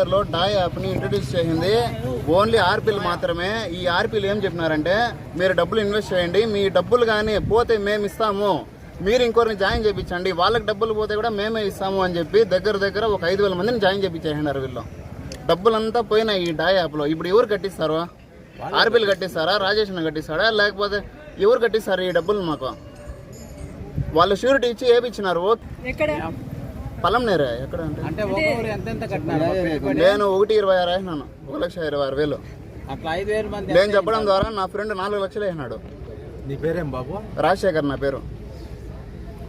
లో టాయ్ యాప్ని ఇంట్రడ్యూస్ చేసింది. ఓన్లీ ఆర్పీలు మాత్రమే. ఈ ఆర్పీలు ఏం చెప్పినారంటే మీరు డబ్బులు ఇన్వెస్ట్ చేయండి మీ డబ్బులు కానీ పోతే మేము ఇస్తాము. మీరు ఇంకొకరిని జాయిన్ చేయించండి వాళ్ళకి డబ్బులు పోతే కూడా మేమే ఇస్తాము అని చెప్పి దగ్గర దగ్గర ఒక ఐదు వేల మందిని జాయిన్ చేయించేసినారు వీళ్ళు. డబ్బులంతా పోయినాయి ఈ డాయ్ యాప్లో ఇప్పుడు ఎవరు కట్టిస్తారు? ఆర్పీలు కట్టిస్తారా? రాజేష్ అన్న కట్టిస్తారా లేకపోతే ఎవరు కట్టిస్తారు ఈ డబ్బులు మాకు? వాళ్ళు షూరిటీ ఇచ్చి ఏపిచ్చినారు? ఎక్కడ? పొలం నేరే? ఎక్కడ అంటే? నేను ఒకటి ఇరవై ఆరు వేసినాను. ఒక లక్ష ఇరవై ఆరు వేలు. అట్లా ఐదు వేల మంది నేను చెప్పడం ద్వారా నా ఫ్రెండ్ నాలుగు లక్షలు వేసినాడు. నీ పేరేం బాబు? రాజశేఖర్ నా పేరు.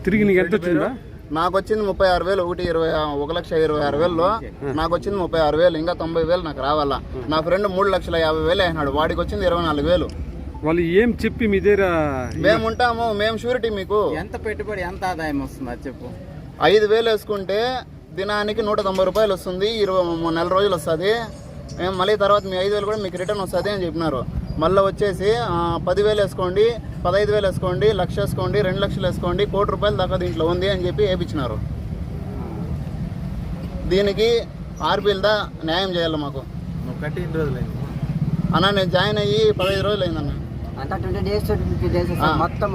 తిరిగి నీకు ఎంత వచ్చిందా? నాకు వచ్చింది ముప్పై ఆరు వేలు ఒకటి ఇరవై ఒక లక్ష ఇరవై ఆరు వేలలో. నాకు వచ్చింది ముప్పై ఆరు వేలు ఇంకా తొంభై వేలు నాకు రావాలా. నా ఫ్రెండ్ మూడు లక్షల యాభై వేలు వేసినాడు. వాడికి వచ్చింది ఇరవై నాలుగు వేలు. వాళ్ళు ఏం చెప్పి మీ దగ్గర మేము ఉంటాము మేము షూరిటీ మీకు. ఎంత పెట్టుబడి ఎంత ఆదాయం వస్తుంది? అది చెప్పు. ఐదు వేలు వేసుకుంటే దినానికి నూట తొంభై రూపాయలు వస్తుంది ఇరవై నెల రోజులు వస్తుంది. మేము మళ్ళీ తర్వాత మీ ఐదు వేలు కూడా మీకు రిటర్న్ వస్తుంది అని చెప్పినారు. మళ్ళీ వచ్చేసి పదివేలు వేసుకోండి పదహైదు వేలు వేసుకోండి లక్ష వేసుకోండి రెండు లక్షలు వేసుకోండి కోటి రూపాయలు దాకా దీంట్లో ఉంది అని చెప్పి వేయించినారు దీనికి ఆర్బీల్దా న్యాయం చేయాలి మాకు. అన్న నేను జాయిన్ అయ్యి పదహైదు రోజులు అయిందన్న మొత్తం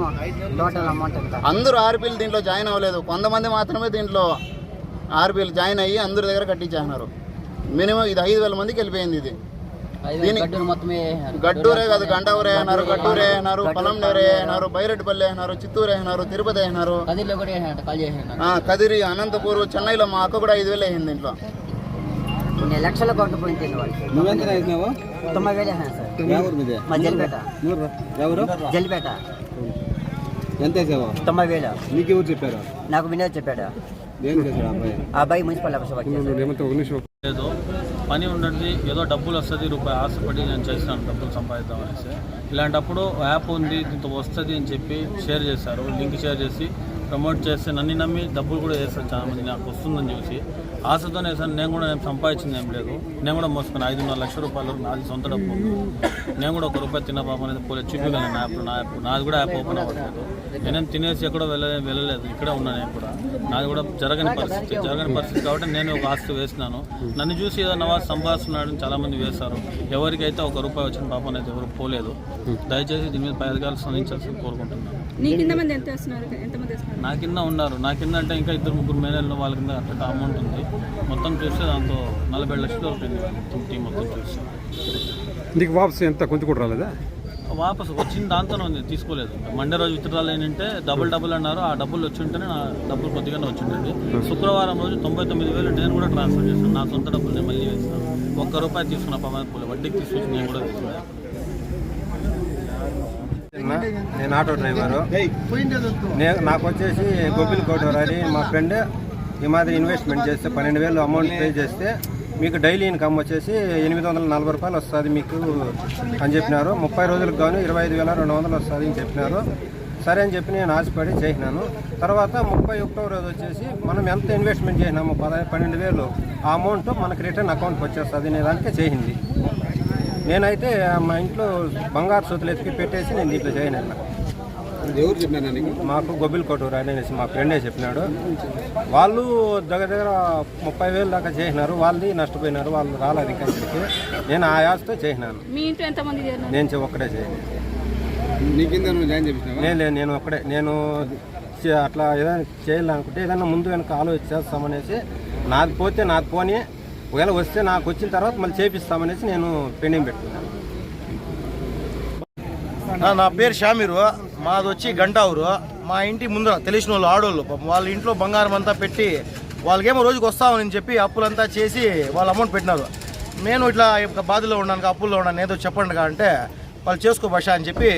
టోటల్ అమౌంట్ అందరూ ఆర్బీలు దీంట్లో జాయిన్ అవ్వలేదు. కొంతమంది మాత్రమే దీంట్లో ఆర్బీలు జాయిన్ అయ్యి అందరి దగ్గర కట్టించేస్తున్నారు. మినిమం ఇది ఐదు వేల మందికి వెళ్ళిపోయింది ఇది. గట్టూరే కాదు గంటూరే అన్నారు గట్టూరే అన్నారు పొలంనేరే అన్నారు బైరెడ్డిపల్లి అన్నారు చిత్తూరు అన్నారు తిరుపతి ఆ, కదిరి అనంతపూర్ చెన్నైలో మా అక్క కూడా ఐదు వేలు అయింది దీంట్లో. కొన్ని లక్షల కోట్లు పోయింది వాళ్ళు నువ్వెంత వేసినావు తొంభై వేలు వేసినా సార్. ఎవరు మీదే? మా జల్లిపేట. ఎవరు? జల్లిపేట. ఎంత వేసావు? తొంభై వేలు. నీకు ఎవరు చెప్పారు? నాకు వినోద్ చెప్పాడు. ఆ అబ్బాయి? మున్సిపల్ ఆఫీస్ లేదు. పని ఉండదు ఏదో డబ్బులు వస్తుంది రూపాయి ఆశపడి నేను చేసినాను డబ్బులు సంపాదిద్దాం అనేసి. ఇలాంటప్పుడు యాప్ ఉంది దీంతో వస్తుంది అని చెప్పి షేర్ చేశారు. లింక్ షేర్ చేసి ప్రమోట్ చేస్తే నన్ను నమ్మి డబ్బులు కూడా వేస్తారు చాలా మంది నాకు వస్తుందని చూసి. ఆశతోనే వేసాను నేను కూడా నేను సంపాదించింది ఏం లేదు. నేను కూడా మోసుకుని ఐదున్నర లక్షల రూపాయలు నాది సొంత డబ్బు. నేను కూడా ఒక రూపాయి తిన్న పాప అనేది పోలే. చూపించగలను నా యాప్ నా యాప్ నాది కూడా యాప్ ఓపెన్ అవ్వట్లేదు. నేనేం తినేసి ఎక్కడో వెళ్ళ వెళ్ళలేదు. ఇక్కడే ఉన్నాను నేను కూడా. నాది కూడా జరగని పరిస్థితి జరగని పరిస్థితి కాబట్టి నేను ఒక ఆస్తి వేసినాను. నన్ను చూసి ఏదో నవాజ్ సంపాదిస్తున్నాడు చాలామంది వేశారు. ఎవరికైతే ఒక రూపాయి వచ్చిన పాపం అయితే ఎవరు పోలేదు. దయచేసి దీని మీద పై అధికారులు స్పందించాల్సి కోరుకుంటున్నాను. నీ కింద మంది ఎంత వేస్తున్నారు? ఎంతమంది వేస్తున్నారు? నా కింద ఉన్నారు. నా కింద అంటే ఇంకా ఇద్దరు ముగ్గురు మేనల్లో వాళ్ళ కింద అట్లా అమౌంట్ ఉంది మొత్తం చూస్తే దాంతో నలభై లక్షలు మొత్తం టీం మొత్తం చూస్తే. నీకు వాపసు ఎంత? కొంచెం కూడా రాలేదా? వాపస్ వచ్చిన దాంతోనే ఉంది. తీసుకోలేదు. మండే రోజు విత్డ్రాల్ ఏంటంటే డబుల్ డబుల్ అన్నారు. ఆ డబ్బులు వచ్చి ఉంటేనే నా డబ్బులు కొద్దిగానే వచ్చి ఉంటుంది శుక్రవారం రోజు తొంభై తొమ్మిది వేలు నేను కూడా ట్రాన్స్ఫర్ చేశాను. నా సొంత డబ్బులు నేను మళ్ళీ వేస్తాను ఒక్క రూపాయి తీసుకున్న పవన్ వడ్డీకి తీసుకొచ్చి నేను కూడా తీసుకున్నాను నేను ఆటో డ్రైవరు. నేను నాకు వచ్చేసి గోపిల్ కోటవరాని మా ఫ్రెండ్ ఈ మాదిరి ఇన్వెస్ట్మెంట్ చేస్తే పన్నెండు వేలు అమౌంట్ పే చేస్తే మీకు డైలీ ఇన్కమ్ వచ్చేసి ఎనిమిది వందల నలభై రూపాయలు వస్తుంది మీకు అని చెప్పినారు. ముప్పై రోజులకు గాను ఇరవై ఐదు వేల రెండు వందలు వస్తుంది అని చెప్పినారు. సరే అని చెప్పి నేను ఆశపడి చేసినాను. తర్వాత ముప్పై ఒకటో రోజు వచ్చేసి మనం ఎంత ఇన్వెస్ట్మెంట్ చేసినాము పదహై పన్నెండు వేలు ఆ అమౌంట్ మనకి రిటర్న్ అకౌంట్కి వచ్చేస్తుంది అనే దానికే చేసింది. నేనైతే మా ఇంట్లో బంగారు సూతులు ఎత్తికి పెట్టేసి నేను దీంట్లో జాయిన్ అయినా. ఎవరు చెప్పినా నీకు? మాకు గొబ్బిల్ కొట్టూరు అనేసి మా ఫ్రెండే చెప్పినాడు. వాళ్ళు దగ్గర దగ్గర ముప్పై వేలు దాకా చేసినారు. వాళ్ళది నష్టపోయినారు. వాళ్ళు రాలేదు ఇంకా ఇక్కడికి నేను ఆ యాస్తో చేసినాను. మీ ఇంట్లో ఎంతమంది నేను ఒక్కడే చేయను నేను లేదు నేను ఒక్కడే. నేను చే- అట్లా ఏదైనా చేయాలనుకుంటే ఏదైనా ముందు వెనక ఆలోచన చేస్తామనేసి నాది పోతే నాది పోని ఒకవేళ వస్తే నాకు వచ్చిన తర్వాత మళ్ళీ చేపిస్తామనేసి నేను పెండింగ్ పెట్టుకున్నాను. నా- నా పేరు షామీరు. మాది వచ్చి గంటావురు. మా ఇంటి ముందర తెలిసిన వాళ్ళు ఆడోళ్ళు వాళ్ళ ఇంట్లో బంగారం అంతా పెట్టి వాళ్ళకేమో రోజుకి వస్తామని చెప్పి అప్పులంతా చేసి వాళ్ళు అమౌంట్ పెట్టినారు. నేను ఇట్లా బాధలో ఉన్నాను అప్పుల్లో ఉన్నాను ఏదో చెప్పండి అంటే వాళ్ళు చేసుకో భాష అని చెప్పి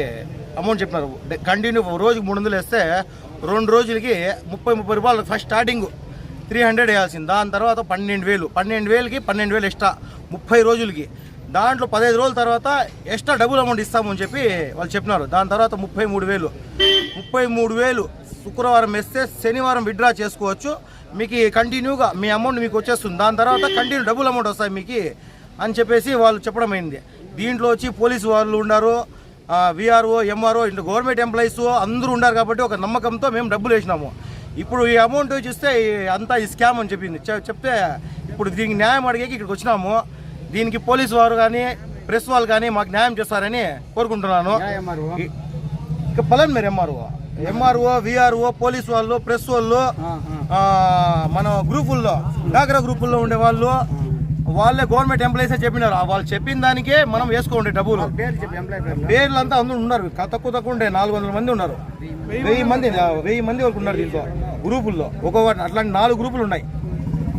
అమౌంట్ చెప్పినారు. కంటిన్యూ రోజుకి మూడు వందలు వేస్తే రెండు రోజులకి ముప్పై ముప్పై రూపాయలు ఫస్ట్ స్టార్టింగ్. త్రీ హండ్రెడ్ వేయాల్సింది? దాని తర్వాత పన్నెండు వేలు. పన్నెండు వేలకి పన్నెండు వేలు ఎక్స్ట్రా. ముప్పై రోజులకి. దాంట్లో పదహైదు రోజుల తర్వాత ఎక్స్ట్రా డబుల్ అమౌంట్ ఇస్తామని చెప్పి వాళ్ళు చెప్పినారు. దాని తర్వాత ముప్పై మూడు వేలు. ముప్పై మూడు వేలు శుక్రవారం వేస్తే శనివారం విత్డ్రా చేసుకోవచ్చు. మీకు కంటిన్యూగా మీ అమౌంట్ మీకు వచ్చేస్తుంది. దాని తర్వాత కంటిన్యూ డబుల్ అమౌంట్ వస్తాయి మీకు అని చెప్పేసి వాళ్ళు చెప్పడం అయింది. దీంట్లో వచ్చి పోలీసు వాళ్ళు ఉన్నారు. విఆర్ఓ ఎంఆర్ఓ ఇట్లా గవర్నమెంట్ ఎంప్లాయీస్ అందరూ ఉన్నారు కాబట్టి ఒక నమ్మకంతో మేము డబ్బులు వేసినాము. ఇప్పుడు ఈ అమౌంట్ చూస్తే అంతా ఈ స్కామ్ అని చెప్పింది. చెప్తే ఇప్పుడు దీనికి న్యాయం అడిగేకి ఇక్కడికి వచ్చినాము. దీనికి పోలీసు వారు కానీ ప్రెస్ వాళ్ళు కానీ మాకు న్యాయం చేస్తారని కోరుకుంటున్నాను. ఇక పలన్ మీరు ఎంఆర్ఓ. ఎంఆర్ఓ విఆర్ఓ పోలీస్ వాళ్ళు ప్రెస్ వాళ్ళు మన గ్రూపుల్లో డాక్రా గ్రూపుల్లో ఉండే వాళ్ళు వాళ్ళే గవర్నమెంట్ ఎంప్లాయీసే చెప్పినారు. వాళ్ళు చెప్పిన దానికే మనం వేసుకోండి డబ్బులు. పేర్లు అంతా అందరూ ఉన్నారు తక్కువ తక్కువ ఉండే నాలుగు వందల మంది ఉన్నారు. వెయ్యి మంది వెయ్యి మంది వరకు ఉన్నారు దీంట్లో గ్రూపుల్లో. ఒక్కొక్క అట్లాంటి నాలుగు గ్రూపులు ఉన్నాయి.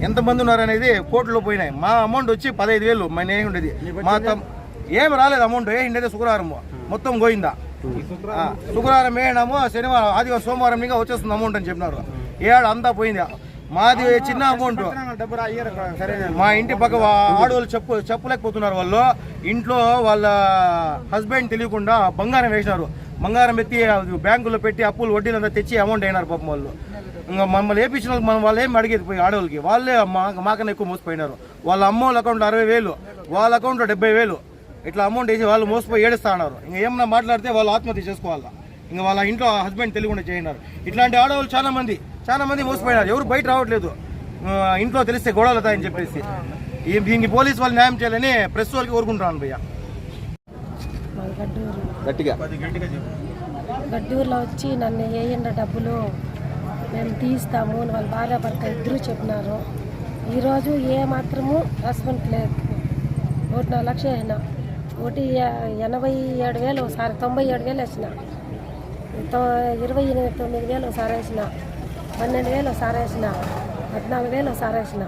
ఎంతమంది ఉన్నారు అనేది కోర్టులో పోయినాయి. మా అమౌంట్ వచ్చి పదహైదు వేలు. మన ఏ ఉండేది. మా తమ్ ఏం రాలేదు అమౌంట్ ఏ ఉండేది? శుక్రవారం. మొత్తం పోయిందా? శుక్రవారం వేయడము శనివారం ఆదివారం సోమవారం ఇంకా వచ్చేస్తుంది అమౌంట్ అని చెప్పినారు. ఏడు అంతా పోయింది. మాది చిన్న అమౌంట్ మా ఇంటి పక్క ఆడవాళ్ళు చెప్పు చెప్పలేకపోతున్నారు వాళ్ళు. ఇంట్లో వాళ్ళ హస్బెండ్ తెలియకుండా బంగారం వేసినారు. బంగారం ఎత్తి బ్యాంకులో పెట్టి అప్పులు వడ్డీలంతా తెచ్చి అమౌంట్ అయినారు పాపం వాళ్ళు. ఇంకా మమ్మల్ని వేపించిన వాళ్ళు మనం వాళ్ళు ఏమి అడిగేది పోయి ఆడవాళ్ళకి వాళ్ళే మా మాకన్నా ఎక్కువ మోసపోయినారు. వాళ్ళ అమ్మ వాళ్ళ అకౌంట్లో అరవై వేలు. వాళ్ళ అకౌంట్లో డెబ్బై వేలు. ఇట్లా అమౌంట్ వేసి వాళ్ళు మోసపోయి ఏడుస్తా ఉన్నారు ఇంకా ఏమన్నా మాట్లాడితే వాళ్ళు ఆత్మహత్య చేసుకోవాలా? ఇంకా వాళ్ళ ఇంట్లో హస్బెండ్ తెలియకుండా చేయన్నారు. ఇట్లాంటి ఆడవాళ్ళు చాలా మంది చాలా మంది మోసపోయినారు. ఎవరు బయట రావట్లేదు. ఇంట్లో తెలిస్తే గొడవలు అవుతాయని చెప్పేసి. దీనికి పోలీస్ వాళ్ళు న్యాయం చేయాలని ప్రెస్ వాళ్ళకి కోరుకుంటున్నాను భయ్య. గట్టిగా. గడ్డూరులో వచ్చి నన్ను వేయండి డబ్బులు మేము తీస్తాము అని వాళ్ళ భార్య భర్త ఇద్దరు చెప్పినారు. ఈరోజు ఏ మాత్రము రెస్పాన్స్ లేదు. ఒకటిన్నర లక్ష అయినా ఒకటి ఎనభై ఏడు వేలు ఒకసారి తొంభై ఏడు వేలు వేసిన. తొ- ఇరవై ఎనిమిది తొమ్మిది వేలు ఒకసారి వేసిన. పన్నెండు వేలు ఒకసారి వేసిన పద్నాలుగు వేలు ఒకసారి వేసిన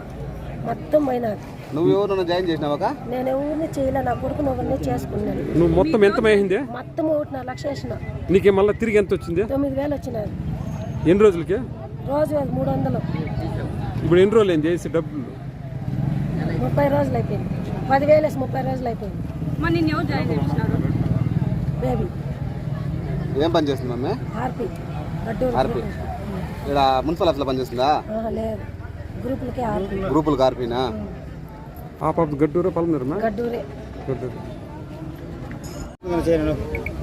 మొత్తం పోయినారు నువ్వు ఎవరు జాయిన్ చేసినావా నేను ఎవరిని చేయలే నా కొడుకుని ఒకరిని చేసుకున్నాను నువ్వు మొత్తం ఎంత అయింది మొత్తం ఒకటిన్నర లక్ష వేసిన. నీకే మళ్ళీ తిరిగి ఎంత వచ్చింది? తొమ్మిది వేలు వచ్చినాయి. ఎన్ని రోజులకి? రోజు మూడు వందలు. ఇప్పుడు ఎన్ని రోజులు అయింది చేసి డబ్బులు? ముప్పై రోజులు అయిపోయింది. పదివేలు వేసి ముప్పై రోజులు అయిపోయింది. మరి నిన్ను ఎవరు జాయిన్ బేబీ. ఏం పని చేస్తుంది మమ్మీ ఆర్పి. ఆర్పి. ఇక్కడ మున్సిపల్ ఆఫీస్లో పని చేస్తుందా ఆహా, లేదు. గ్రూపులకే ఆర్పి. గ్రూపులు కార్పినా పాప గడ్డూరా గడ్డూరే. గడ్డూరు.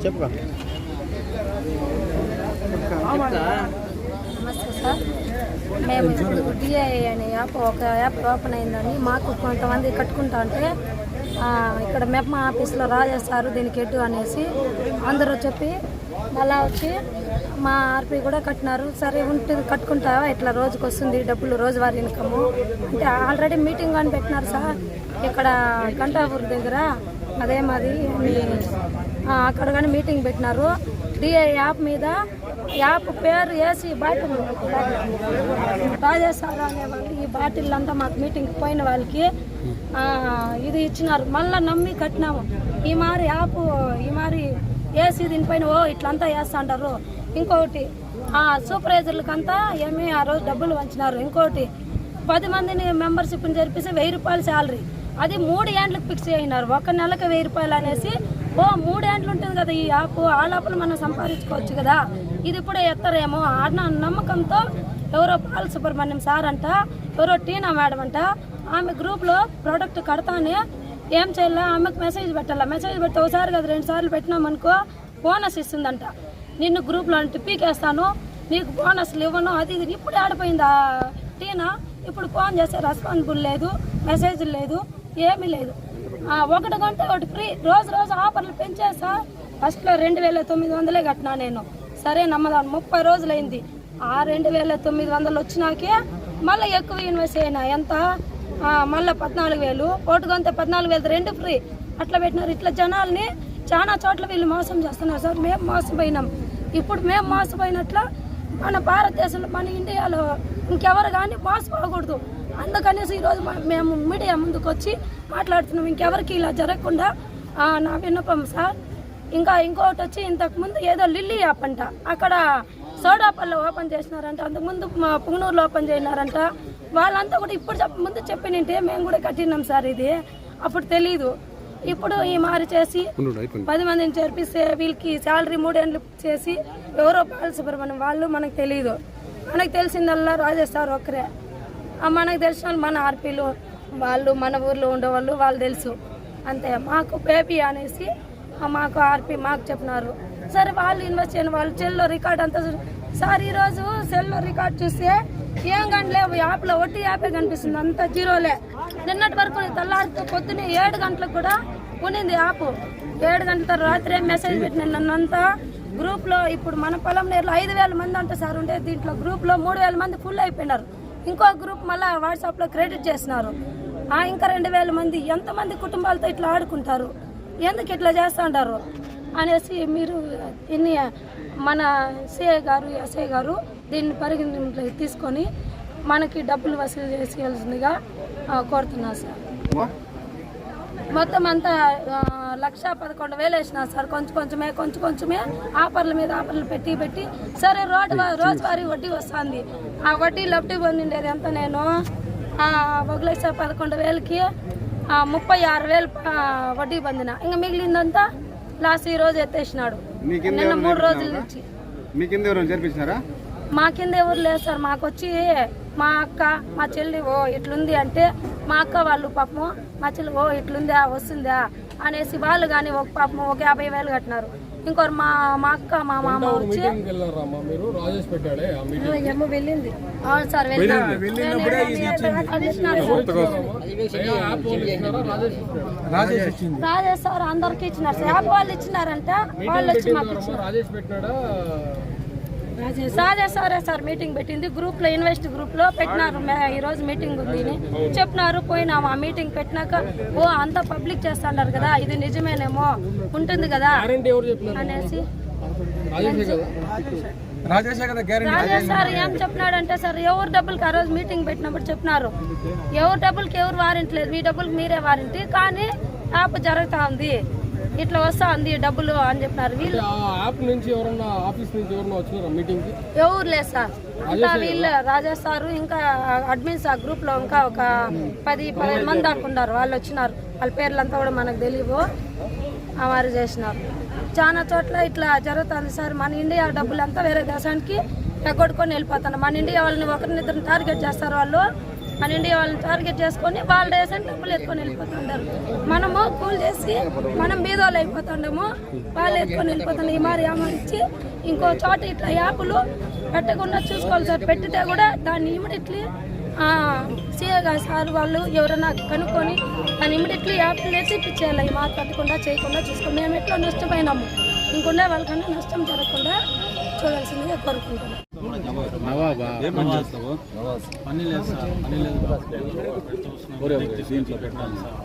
చెప్పుకో. నమస్తే సార్. మేము ఇప్పుడు డిఐ అనే యాప్ ఒక యాప్ ఓపెన్ అయిందని మాకు కొంతమంది కట్టుకుంటా అంటే ఆ, ఇక్కడ మెప్మా ఆఫీస్లో రాజేస్తారు దీనికి ఎటు అనేసి అందరూ చెప్పి మళ్ళా వచ్చి మా ఆర్పి కూడా కట్టినారు. సరే ఉంటుంది కట్టుకుంటావా? ఇట్లా రోజుకి వస్తుంది? డబ్బులు రోజువారీ ఇన్కమ్. అంటే ఆల్రెడీ మీటింగ్ అని పెట్టినారు సార్. ఇక్కడ కంటాపూర్ దగ్గర అదే మాది. అక్కడ కానీ మీటింగ్ పెట్టినారు. డిఐ యాప్ మీద యాప్ పేరు వేసి బాటిల్. రాజేశ్వర అనే వాళ్ళు ఈ బాటిల్ అంతా మాకు మీటింగ్ పోయిన వాళ్ళకి ఇది ఇచ్చినారు. మళ్ళీ నమ్మి కట్టినాము. ఈ మారి యాప్ ఈ మారి వేసి దీనిపైన ఓ ఇట్లంతా వేస్తాంటారు ఇంకొకటి ఆ సూపర్వైజర్లకంతా ఏమీ ఆ రోజు డబ్బులు వంచినారు. ఇంకోటి పది మందిని మెంబర్షిప్ని జరిపిస్తే వెయ్యి రూపాయలు శాలరీ. అది మూడు ఏండ్లకు ఫిక్స్ అయినారు. ఒక నెలకు వెయ్యి రూపాయలు అనేసి ఓ మూడు ఏండ్లు ఉంటుంది కదా ఈ యాప్ ఆ లోపల మనం సంపాదించుకోవచ్చు కదా. ఇది ఇప్పుడు ఎత్తరేమో అన్న నమ్మకంతో ఎవరో పాల సుబ్రహ్మణ్యం సార్ అంట ఎవరో టీనా మేడం అంట ఆమె గ్రూప్లో ప్రోడక్ట్ కడతానే ఏం చేయాలా ఆమెకు మెసేజ్ పెట్టాలా? మెసేజ్ పెడితే ఒకసారి కదా రెండు సార్లు పెట్టినామనుకో బోనస్ ఇస్తుందంట. నిన్ను గ్రూప్లో అంటే నీకు బోనస్లు ఇవ్వను అది ఇది. ఇప్పుడు ఆడిపోయింది ఆ టీనా? ఇప్పుడు ఫోన్ చేస్తే రెస్పాన్సిబుల్ లేదు మెసేజ్ లేదు ఏమీ లేదు. ఒకటి కొంటే ఒకటి ఫ్రీ రోజు రోజు ఆఫర్లు పెంచేసా ఫస్ట్లో రెండు వేల తొమ్మిది వందలే కట్టినా నేను. సరే నమ్మదాను ముప్పై రోజులైంది. ఆ రెండు వేల తొమ్మిది వందలు వచ్చినాకే మళ్ళీ ఎక్కువ ఇన్వెస్ట్ అయినా. ఎంత? మళ్ళీ పద్నాలుగు వేలు కోటు కొంటే పద్నాలుగు వేలు రెండు ఫ్రీ. అట్లా పెట్టినారు. ఇట్లా జనాల్ని చాలా చోట్ల వీళ్ళు మోసం చేస్తున్నారు సార్. మేము మోసపోయినాం. ఇప్పుడు మేము మోసపోయినట్ల మన భారతదేశంలో మన ఇండియాలో ఇంకెవరు కానీ మోసపోకూడదు. అందుకనేసి ఈరోజు మా- మేము మీడియా ముందుకు వచ్చి మాట్లాడుతున్నాం. ఇంకెవరికి ఇలా జరగకుండా నా విన్నపం సార్. ఇంకా ఇంకొకటి వచ్చి ఇంతకు ముందు ఏదో లిల్లీ యాప్ అంట. అక్కడ సోడాపల్లి ఓపెన్ చేసినారంట. అంతకుముందు మా పుంగనూరులో ఓపెన్ చేసినారంట. వాళ్ళంతా కూడా ఇప్పుడు చెప్ప ముందు చెప్పినంటే మేము కూడా కట్టినాం సార్ ఇది. అప్పుడు తెలీదు. ఇప్పుడు ఈ మారి చేసి పది మందిని చేర్పిస్తే వీళ్ళకి శాలరీ మూడేళ్ళు చేసి ఎవరో బాలసుబ్రహ్మణ్యం వాళ్ళు మనకు తెలియదు మనకు తెలిసిందల్లా రాజేస్తారు ఒక్కరే. ఆ మనకు తెలిసిన వాళ్ళు మన ఆర్పీలు వాళ్ళు మన ఊర్లో ఉండేవాళ్ళు వాళ్ళు తెలుసు. అంతే మాకు బేబీ అనేసి మాకు ఆర్పీ మాకు చెప్పినారు. సరే వాళ్ళు ఇన్వెస్ట్ చేయని వాళ్ళు చెల్లో రికార్డ్ అంతా సార్ ఈరోజు సెల్లో రికార్డ్ చూస్తే ఏం కానీ లేవు యాప్లో ఒట్టి యాపే కనిపిస్తుంది. అంతా జీరోలే. నిన్నటి వరకు తెల్లారితో పొద్దున్నే ఏడు గంటలకు కూడా ఉన్నింది యాప్. ఏడు గంటల రాత్రి మెసేజ్ పెట్టిన నన్నంతా. గ్రూప్లో ఇప్పుడు మన పొలం నేర్లో ఐదు వేల మంది అంట సార్ ఉంటే దీంట్లో గ్రూప్లో మూడు వేల మంది ఫుల్ అయిపోయినారు. ఇంకో గ్రూప్ మళ్ళీ వాట్సాప్లో క్రెడిట్ చేసినారు. ఆ, ఇంకా రెండు వేల మంది ఎంతమంది కుటుంబాలతో ఇట్లా ఆడుకుంటారు? ఎందుకు ఇట్లా చేస్తూ ఉంటారు అనేసి మీరు ఇన్ని మన సిఐ గారు ఎస్ఐ గారు దీన్ని పరిగణలోకి తీసుకొని మనకి డబ్బులు వసూలు చేసేయాల్సిందిగా కోరుతున్నా సార్. మొత్తం అంతా లక్ష పదకొండు వేలు వేసిన సార్. కొంచెం కొంచెమే కొంచెం కొంచెమే ఆఫర్ల మీద ఆఫర్లు పెట్టి పెట్టి సరే రోడ్డు రోజువారీ వడ్డీ వస్తుంది. ఆ వడ్డీ లబ్ధి పొందిండేది ఎంత నేను? ఒక లక్ష పదకొండు వేలకి ముప్పై ఆరు వేలు వడ్డీ పొందిన. ఇంకా మిగిలిందంతా లాస్ట్ ఈ రోజు ఎత్తేసినాడు. నిన్న మూడు రోజుల? నుంచి. మీ కింద ఎవరైనా చేర్పించినారా మా కింద ఎవరు లేదు సార్ మాకు వచ్చి మా అక్క మా చెల్లి ఓ ఇట్లుంది అంటే మా అక్క వాళ్ళు పాపము మా చెల్లి ఓ ఇట్లుందా వస్తుందా అనేసి వాళ్ళు కానీ ఒక పాపము ఒక యాభై వేలు కట్టినారు. ఇంకోరు మా మా అక్క మా మామ వచ్చి ఏమో వెళ్ళింది. అవును సార్. రాజేష్ సార్ అందరికి ఇచ్చినారు సార్. యాప్ వాళ్ళు ఇచ్చినారంట. వాళ్ళు వచ్చి మాకు ఇచ్చినారు. రాజేష్ సారే సార్ మీటింగ్ పెట్టింది. గ్రూప్లో ఇన్వెస్ట్ గ్రూప్లో పెట్టినారు. మే- ఈ రోజు మీటింగ్ ఉంది చెప్పినారు పోయినాము. ఆ మీటింగ్ పెట్టినాక ఓ అంత పబ్లిక్ చేస్తున్నారు కదా. ఇది నిజమేనేమో ఉంటుంది కదా అనేసి. రాజేష్ సార్ ఏం చెప్పినాడంటే సార్ ఎవరు డబ్బులకి ఆ రోజు మీటింగ్ పెట్టినప్పుడు చెప్పినారు. ఎవరు డబ్బులకి ఎవరు వారెంట్ లేదు. మీ డబ్బులకి మీరే వారెంటీ. కానీ యాప్ జరుగుతా ఉంది. ఇట్లా వస్తా ఉంది డబ్బులు అని చెప్పినారు వీళ్ళు. యాప్ నుంచి ఎవరన్నా ఆఫీస్ నుంచి ఎవరన్నా వచ్చినారా మీటింగ్కి ఎవరు లేదు సార్. అంతా వీళ్ళు రాజేష్ సారు ఇంకా అడ్మిన్స్ ఆ గ్రూప్లో ఇంకా ఒక పది పదిహేను మంది దాకా ఉన్నారు. వాళ్ళు వచ్చినారు. వాళ్ళ పేర్లంతా కూడా మనకు తెలియవు వారు చేసినారు. చాలా చోట్ల ఇట్లా జరుగుతుంది సార్. మన ఇండియా డబ్బులు అంతా వేరే దేశానికి ఎగ్గొట్టుకొని వెళ్ళిపోతాను మన ఇండియా వాళ్ళని ఒకరినిద్దరిని టార్గెట్ చేస్తారు వాళ్ళు. అని ఇండియా వాళ్ళని టార్గెట్ చేసుకొని వాళ్ళ దేశానికి డబ్బులు ఎత్తుకొని వెళ్ళిపోతుంటారు. మనము కూల్ చేసి మనం వాళ్ళు అయిపోతుండము వాళ్ళు ఎత్తుకొని వెళ్ళిపోతుండే. ఈ మారి ఇచ్చి ఇంకో చోట ఇట్లా యాపులు పెట్టకుండా చూసుకోవాలి సార్. పెట్టితే కూడా దాన్ని ఇమీడియట్లీ సీఏగా సార్ వాళ్ళు ఎవరైనా కనుక్కొని దాన్ని ఇమీడియట్లీ యాప్లు వేసి ఇప్పించేయాలి. ఈ మాట పెట్టకుండా చేయకుండా చూసుకొని మేము ఎట్లా నష్టపోయినాము? ఇంకొండే వాళ్ళకన్నా నష్టం జరగకుండా చూడాల్సిందిగా కోరుకుంటున్నాం. పని లేదు సార్ పని లేదు దీంట్లో పెట్టాను సార్.